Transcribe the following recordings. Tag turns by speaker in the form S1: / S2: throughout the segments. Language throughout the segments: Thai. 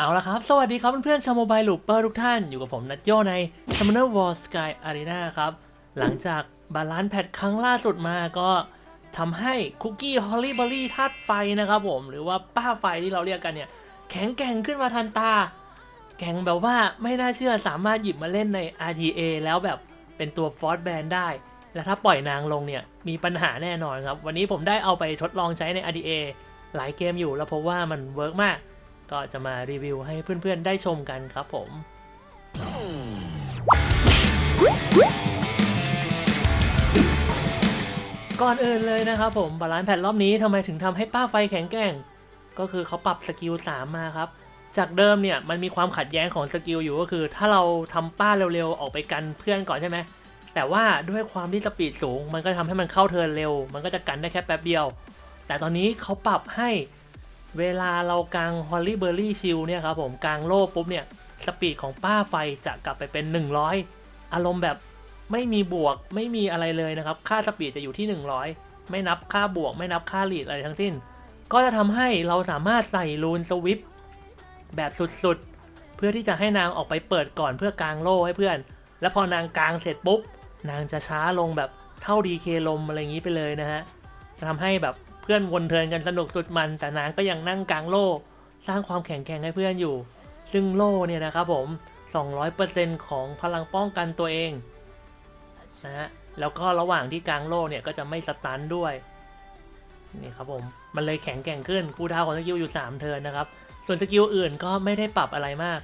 S1: เอาละครับ สวัสดีครับเพื่อนๆชาวโมบายลูปเปอร์ทุกท่าน อยู่กับผมนัทโยใน Summoner War Sky Arena ครับ หลังจากบาลานซ์แพทครั้งล่าสุดมาก็ทำให้คุกกี้ฮอลลี่เบอรี่ธาตุไฟนะครับผม หรือว่าป้าไฟที่เราเรียกกันเนี่ย แข็งแกร่งขึ้นมาทันตา แข็งแบบว่าไม่น่าเชื่อสามารถหยิบมาเล่นใน RTA แล้วแบบเป็นตัวฟอร์ b แบนได้ และถ้าปล่อยนางลงเนี่ยมีปัญหาแน่นอนครับ วันนี้ผมได้เอาไปทดลองใช้ใน RTA หลายเกมอยู่แล้วพบว่ามันเวิร์กมาก ก็จะมารีวิวให้เพื่อนๆได้ชมกันครับผมก่อนอื่นเลยนะครับผมบาลานซ์แพทรอบนี้ทำไมถึงทำให้ป้าไฟแข็งแกร่ง ก็คือเขาปรับสกิล3มาครับ จากเดิมเนี่ยมันมีความขัดแย้งของสกิลอยู่ก็คือ ถ้าเราทำป้าเร็วๆ ออกไปกันเพื่อนก่อนใช่ไหมแต่ว่าด้วยความที่สปีดสูง มันก็ทำให้มันเข้าเทินเร็ว มันก็จะกันได้แค่แป๊บเดียว แต่ตอนนี้เขาปรับให้ เวลาเรากางฮอลลี่เบอร์รี่ชิลเนี่ยครับผมกางโล่ปุ๊บเนี่ยสปีดของป้าไฟจะกลับไปเป็น 100 อารมณ์แบบไม่มีบวกไม่มีอะไรเลยนะครับ ค่าสปีดจะอยู่ที่ 100 ไม่นับค่าบวก ไม่นับค่าลีดอะไรทั้งสิ้น ก็จะทำให้เราสามารถใส่รูนสวิปแบบสุดๆ เพื่อที่จะให้นางออกไปเปิดก่อนเพื่อกางโล่ให้เพื่อน แล้วพอนางกางเสร็จปุ๊บ นางจะช้าลงแบบเท่าดีเคลมอะไรอย่างนี้ไปเลยนะฮะทำให้แบบ เพื่อนวนเทินกันสนุกสุดมัน แต่นางก็ยังนั่งกลางโล่ สร้างความแข็งแกร่งให้เพื่อนอยู่ ซึ่งโล่เนี่ยนะครับผม 200%ของพลังป้องกันตัวเองนะฮะแล้วก็ระหว่างที่กลางโล่เนี่ยก็จะไม่สตันด้วยนี่ครับผมมันเลยแข็งแกร่งขึ้นคูลดาวน์ของสกิลอยู่ 3 เทินนะครับ ส่วนสกิลอื่นก็ไม่ได้ปรับอะไรมาก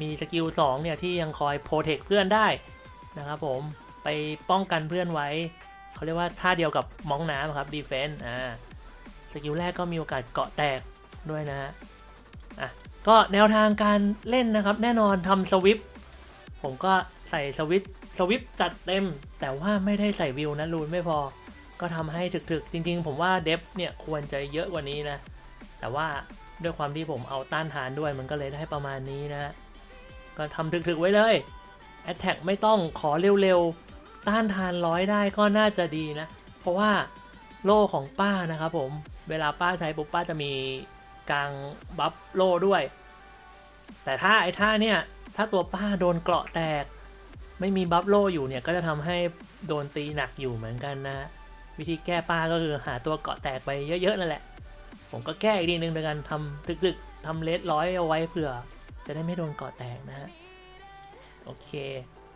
S1: มีสกิล2เนี่ยที่ยังคอยโปรเทคเพื่อนได้นะครับผมไปป้องกันเพื่อนไว้ เขาเรียกว่าท่าเดียวกับมองน้ำครับดีเฟนต์อ่า สกิลแรกก็มีโอกาสเกาะแตกด้วยนะฮะอะก็แนวทางการเล่นนะครับ แน่นอนทำสวิปผมก็ใส่สวิปสวิปจัดเต็ม แต่ว่าไม่ได้ใส่วิวนะรูนไม่พอ ก็ทำให้ถึกๆ จริงๆ ผมว่าเดฟเนี่ยควรจะเยอะกว่านี้นะ แต่ว่าด้วยความที่ผมเอาต้านทานด้วยมันก็เลยได้ประมาณนี้นะ ก็ทำถึกๆไว้เลย Attack ไม่ต้องขอเร็วๆ ต้านทานร้อยได้ก็น่าจะดีนะ เพราะว่า โล่ของป้านะครับผม เวลาป้าใช้ปุ๊บป้าจะมีกลางบัฟโล่ด้วย แต่ถ้าไอ้ท่าเนี่ยถ้าตัวป้าโดนเกราะแตก ไม่มีบัฟโล่อยู่เนี่ยก็จะทำให้โดนตีหนักอยู่เหมือนกันนะวิธีแก้ป้าก็คือหาตัวเกาะแตกไปเยอะๆนั่นแหละ ผมก็แก้อีกทีนึงโดยการทำตึกๆทำเลสร้อยเอาไว้เผื่อ จะได้ไม่โดนเกาะแตกนะฮะโอเค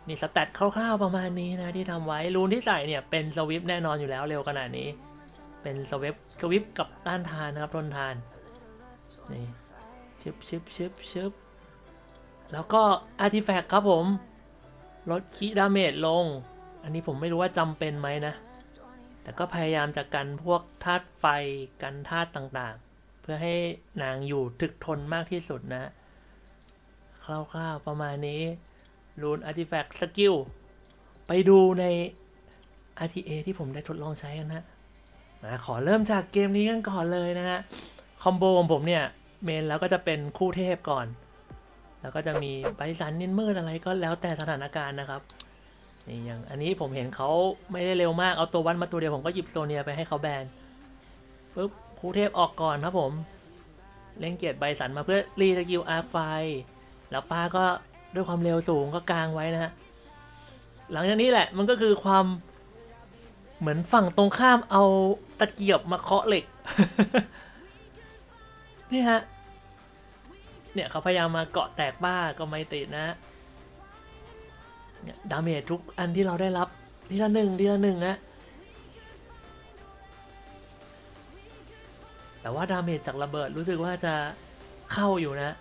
S1: นี่สแตทคร่าวๆประมาณนี้นะที่ทำไว้รูนที่ใส่เนี่ยเป็นสวิปแน่นอนอยู่แล้วเร็วขนาดนี้ เป็นสวิปสวิปกับต้านทานนะครับทนทานนี่ชึบชึบชึบชึบแล้วก็อาร์ติแฟกต์ครับผม ลดคีดาเมจลง อันนี้ผมไม่รู้ว่าจำเป็นไหมนะ แต่ก็พยายามจะกันพวกธาตุไฟกันธาตุต่างๆ เพื่อให้นางอยู่ถึกทนมากที่สุดนะ คร่าวๆประมาณนี้รูนอาร์ติแฟกต์สกิลไปดูใน RTA ที่ผมได้ทดลองใช้กันนะ นะขอเริ่มจากเกมนี้กันก่อนเลยนะฮะคอมโบของผมเนี่ยเมนแล้วก็จะเป็นคู่เทพก่อน แล้วก็จะมีไบสันนินมืดอะไรก็แล้วแต่สถานการณ์นะครับนี่อย่างอันนี้ผมเห็นเขาไม่ได้เร็วมากเอาตัววันมาตัวเดียวผมก็หยิบโซเนียไปให้เขาแบนปุ๊บคู่เทพออกก่อนครับผมเล่งเกียรติใบสันมาเพื่อรีสกิลอาร์ไฟแล้วป้าก็ด้วยความเร็วสูงก็กางไว้นะฮะหลังจากนี้แหละมันก็คือความ เหมือนฝั่งตรงข้ามเอาตะเกียบมาเคาะเหล็ก นี่ฮะ เนี่ยเขาพยายามมาเกาะแตกบ้าก็ไม่ติดนะเนี่ยดาเมจทุกอันที่เราได้รับทีละหนึ่งทีละหนึ่งนะแต่ว่าดาเมจจากระเบิดรู้สึกว่าจะเข้าอยู่นะ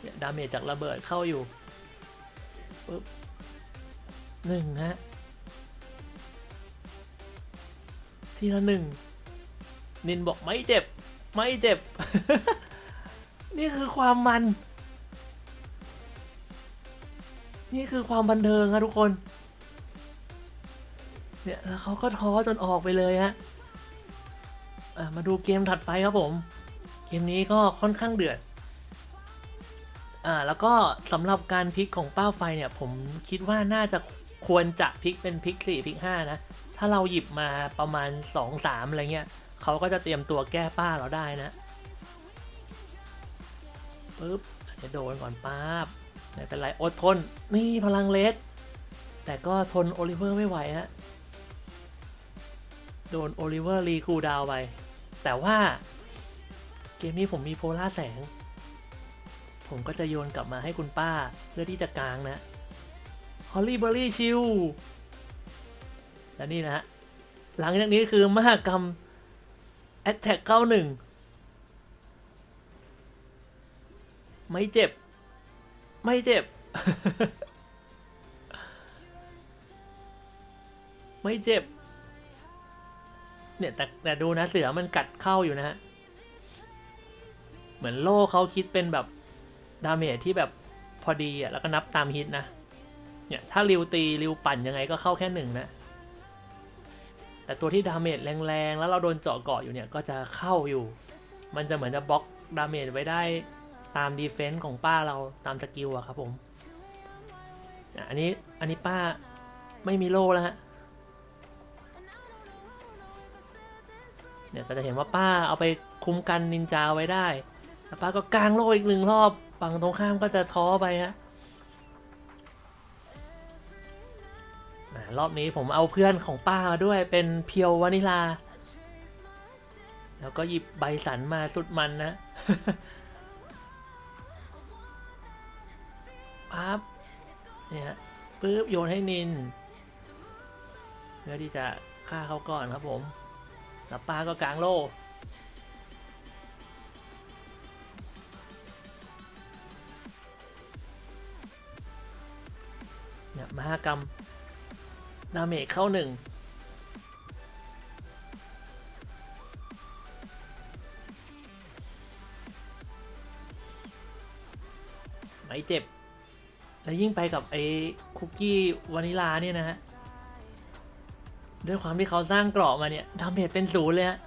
S1: เนี่ยดาเมจจากระเบิดเข้าอยู่ปึ๊บ หนึ่งฮะ ทีละหนึ่ง นินบอกไม่เจ็บ ไม่เจ็บ นี่คือความมัน นี่คือความบันเทิงครับทุกคน เนี่ยแล้วเขาก็ท้อจนออกไปเลยฮะมาดูเกมถัดไปครับผม เกมนี้ก็ค่อนข้างเดือดอ่าแล้วก็สำหรับการพลิกของเป้าไฟเนี่ย ผมคิดว่าน่าจะ ควรจะพลิกเป็นพลิก4พลิก5นะ ถ้าเราหยิบมาประมาณ 2-3 อะไรเงี้ยเขาก็จะเตรียมตัวแก้ป้าเราได้นะปึ๊บเดี๋ยวโดนก่อนป๊าบไม่เป็นไรอดทน นี่พลังเลสแต่ก็ทนโอลิเวอร์ไม่ไหวฮะโดนโอลิเวอร์รีคูดาวไป แต่ว่า เกมนี้ผมมีโพล่าแสง ผมก็จะโยนกลับมาให้คุณป้าเพื่อที่จะกลางนะ ฮอลลี่เบอร์รี่ชิลและนี่นะฮะ หลังจากนี้คือมหากรรม Attack 91ไม่เจ็บ ไม่เจ็บ ไม่เจ็บ เนี่ยแต่แต่ดูนะเสือมันกัดเข้าอยู่นะฮะ เหมือนโล่เขาคิดเป็นแบบ ดาเมจที่แบบพอดีอะ แล้วก็นับตามฮิตนะ เนี่ยถ้าริวตีริวปั่นยังไงก็เข้าแค่หนึ่งนะ แต่ตัวที่ดาเมจแรงๆ แล้วเราโดนเจาะเกาะอยู่เนี่ยก็จะเข้าอยู่ มันจะเหมือนจะบล็อกดาเมจไว้ได้ตามดีเฟนส์ของป้าเราตามสกิลอะครับผมอันนี้อันนี้ป้าไม่มีโล่แล้วฮะเนี่ยก็จะเห็นว่าป้าเอาไปคุ้มกันนินจาไว้ได้แล้วป้าก็กางโล่อีกหนึ่งรอบฝั่งตรงข้ามก็จะท้อไปฮะ รอบนี้ผมเอาเพื่อนของป้ามาด้วยเป็นเพียววานิลา แล้วก็หยิบใบสันมาสุดมันนะปั๊บเนี่ยปึ๊บโยนให้นินเพื่อที่จะฆ่าเขาก่อนครับผม แล้วป้าก็กางโล่เนี่ยมหากรรม ดาเมจเข้าหนึ่งไม่เจ็บ แล้วยิ่งไปกับไอ้คุกกี้วานิลาเนี่ยนะฮะ ด้วยความที่เขาสร้างเกราะมาเนี่ยดาเมจเป็นศูนย์เลยฮะ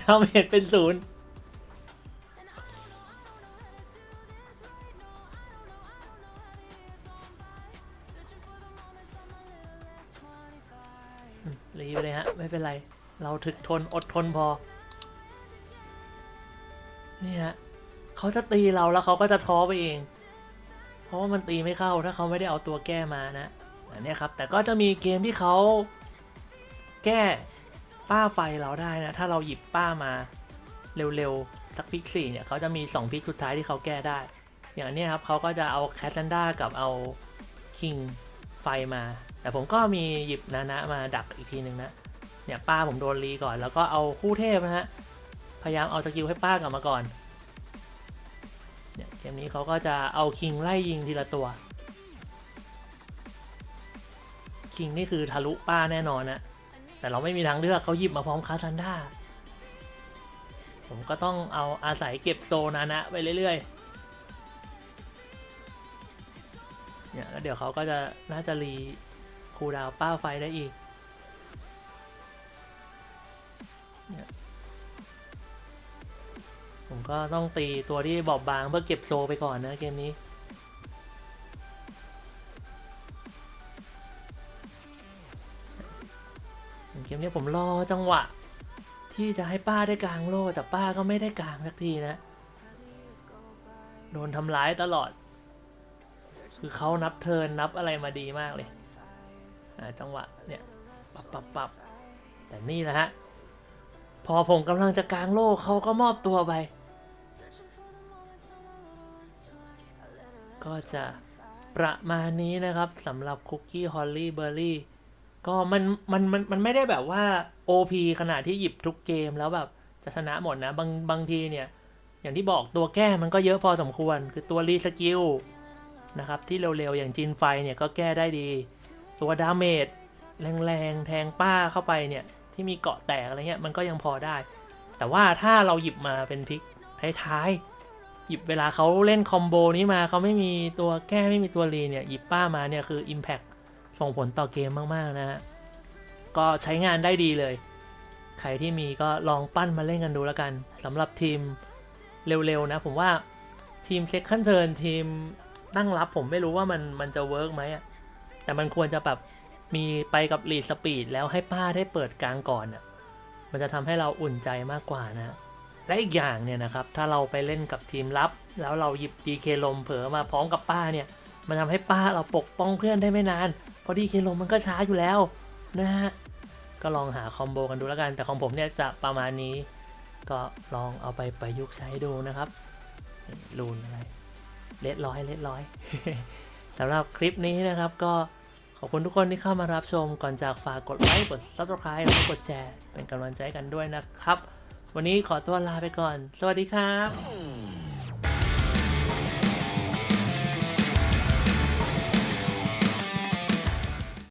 S1: ดาเมจเป็นศูนย์ รีไปเลยฮะ ไม่เป็นไร เราถึกทนอดทนพอ นี่ฮะเขาจะตีเราแล้วเขาก็จะท้อไปเอง เพราะว่ามันตีไม่เข้าถ้าเขาไม่ได้เอาตัวแก้มานะ อันนี้ครับ แต่ก็จะมีเกมที่เขาแก้ป้าไฟเราได้นะ ถ้าเราหยิบป้ามาเร็วๆ สักพิกสี่เนี่ยเขาจะมี 2 พิกสุดท้ายที่เขาแก้ได้ อย่างนี้ครับเขาก็จะเอาแคสซันด้ากับเอาคิงไฟมา แต่ผมก็มีหยิบนานะมาดักอีกทีหนึ่งนะ เนี่ยป้าผมโดนรีก่อน แล้วก็เอาคู่เทพนะฮะ พยายามเอาสกิลให้ป้ากลับมาก่อน เนี่ยเกมนี้เขาก็จะเอาคิงไล่ยิงทีละตัว คิงนี่คือทะลุป้าแน่นอนนะ แต่เราไม่มีทางเลือกเขาหยิบมาพร้อมคาซันด้า ผมก็ต้องเอาอาศัยเก็บโซนานะไปเรื่อยๆเนี่ยแล้วเดี๋ยวเขาก็จะน่าจะรี คูดาวป้าไฟได้อีกผมก็ต้องตีตัวที่บอบบางเพื่อเก็บโซไปก่อนนะเกมนี้ เกมนี้ผมรอจังหวะ ที่จะให้ป้าได้กลางโล่แต่ป้าก็ไม่ได้กลางสักทีนะ โดนทำร้ายตลอด คือเขานับเทินนับอะไรมาดีมากเลย จังหวะเนี่ยปับปับปับแต่นี่แหละฮะ พอผมกำลังจะกลางโล่เขาก็มอบตัวไป ก็จะประมาณนี้นะครับสำหรับคุกกี้ฮอลลี่เบอร์รี่ก็มันมันมันมันไม่ได้แบบว่า OP ขนาดที่หยิบทุกเกมแล้วแบบจะชนะหมดนะบางบางทีเนี่ย อย่างที่บอกตัวแก้มันก็เยอะพอสมควร คือตัวรีสกิลนะครับที่เร็วๆ อย่างจินไฟเนี่ยก็แก้ได้ดี ตัวดาเมจแรงๆแทงป้าเข้าไปเนี่ยที่มีเกาะแตกอะไรเงี้ยมันก็ยังพอได้ แต่ว่าถ้าเราหยิบมาเป็นพลิกท้ายๆหยิบเวลาเขาเล่นคอมโบนี้มาเขาไม่มีตัวแก้ไม่มีตัวรีเนี่ยหยิบป้ามาเนี่ยคือ Impact ส่งผลต่อเกมมากๆนะฮะก็ใช้งานได้ดีเลย ใครที่มีก็ลองปั้นมาเล่นกันดูแล้วกันสำหรับทีมเร็วๆนะ ผมว่าทีมเซ็ก o ันเทิร์นทีมตั้งรับผมไม่รู้ว่ามันมันจะเวิร์กไหมอะ แต่มันควรจะแบบมีไปกับลีดสปีดแล้วให้ป้าได้เปิดกลางก่อนอะมันจะทำให้เราอุ่นใจมากกว่านะและอีกอย่างเนี่ยนะครับถ้าเราไปเล่นกับทีมลับ แล้วเราหยิบ DK ลมเผลอมาพร้อมกับป้าเนี่ยมันทำให้ป้าเราปกป้องเพื่อนได้ไม่นานเพราะ DK ลมมันก็ช้าอยู่แล้วนะฮะก็ลองหาคอมโบกันดูแล้วกัน แต่ของผมเนี่ยจะประมาณนี้ ก็ลองเอาไปประยุกต์ใช้ดูนะครับนี่รูนอะไรเล็ดร้อยเล็ดร้อย สำหรับคลิปนี้นะครับก็ขอบคุณทุกคนที่เข้ามารับชมก่อนจากฝากกดไลค์กด subscribe และกดแชร์ เป็นกำลังใจกันด้วยนะครับ วันนี้ขอตัวลาไปก่อน สวัสดีครับ